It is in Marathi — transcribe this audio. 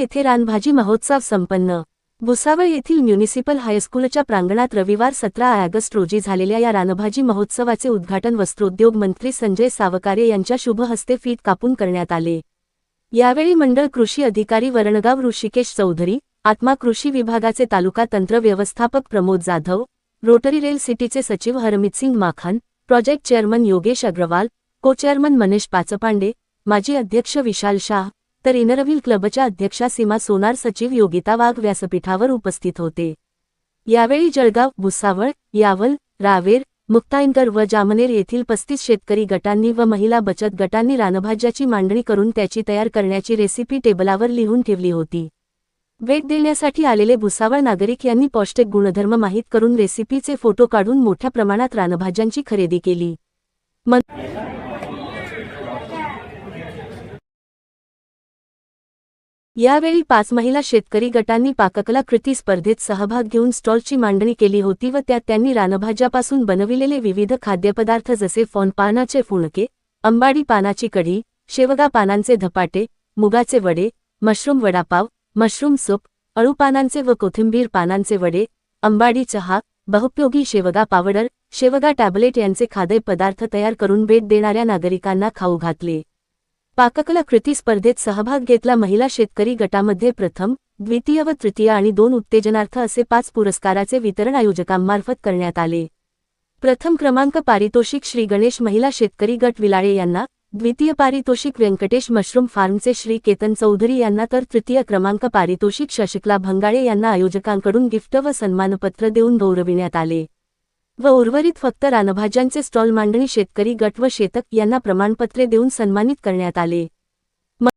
येथे रानभाजी महोत्सव संपन्न. भुसावळ येथील म्युनिसिपल हायस्कूलच्या प्रांगणात रविवार सतरा ऑगस्ट रोजी झालेल्या या रानभाजी महोत्सवाचे उद्घाटन वस्त्रोद्योग मंत्री संजय सावकारे यांच्या शुभ हस्ते फीत कापून करण्यात आले. यावेळी मंडळ कृषी अधिकारी वरणगाव ऋषिकेश चौधरी आत्मा कृषी विभागाचे तालुका तंत्र व्यवस्थापक प्रमोद जाधव रोटरी रेल सिटीचे सचिव Harmeetsingh Makhan project chairman Yogesh Agarwal co chairman Manish पाचपांडे माजी अध्यक्ष विशाल शाह तर इनरव्हील क्लबच्या अध्यक्षा सीमा सोनार सचिव योगिता वाघ व्यासपीठावर उपस्थित होते. यावेळी जळगाव भुसावळ यावल रावेर मुक्ताईनकर व जामनेर येथील पस्तीस शेतकरी गटांनी व महिला बचत गटांनी रानभाज्याची मांडणी करून त्याची तयार करण्याची रेसिपी टेबलावर लिहून ठेवली होती. भेट देण्यासाठी आलेले भुसावळ नागरिक यांनी पौष्टिक गुणधर्म माहीत करून रेसिपीचे फोटो काढून मोठ्या प्रमाणात रानभाज्यांची खरेदी केली. यावेळी पाच महिला शेतकरी गटांनी पाककला कृती स्पर्धेत सहभाग घेऊन स्टॉलची मांडणी केली होती व त्यात त्यांनी रानभाज्यापासून बनविलेले विविध खाद्यपदार्थ जसे फॉन पानाचे फुणके अंबाडी पानाची कढी शेवगा पानांचे धपाटे मुगाचे वडे मशरूम वडापाव मशरूम सूप अळू पानांचे व कोथिंबीर पानांचे वडे अंबाडी चहा बहुपयोगी शेवगा पावडर शेवगा टॅबलेट यांचे खाद्यपदार्थ तयार करून भेट देणाऱ्या नागरिकांना खाऊ घातले. पाककला कृती स्पर्धेत सहभाग घेतला महिला शेतकरी गटामध्ये प्रथम द्वितीय व तृतीय आणि दोन उत्तेजनार्थ असे पाच पुरस्काराचे वितरण आयोजकांमार्फत करण्यात आले. प्रथम क्रमांक पारितोषिक श्री गणेश महिला शेतकरी गट विलाळे यांना द्वितीय पारितोषिक व्यंकटेश मशरूम फार्मचे श्री केतन चौधरी यांना तर तृतीय क्रमांक पारितोषिक शशिकला भंगाळे यांना आयोजकांकडून गिफ्ट व सन्मानपत्र देऊन गौरविण्यात आले. व उर्वरित फक्त रानभाज्यांचे स्टॉल मांडणी शेतकरी गट व शेतक यांना प्रमाणपत्रे देऊन सन्मानित करण्यात आले.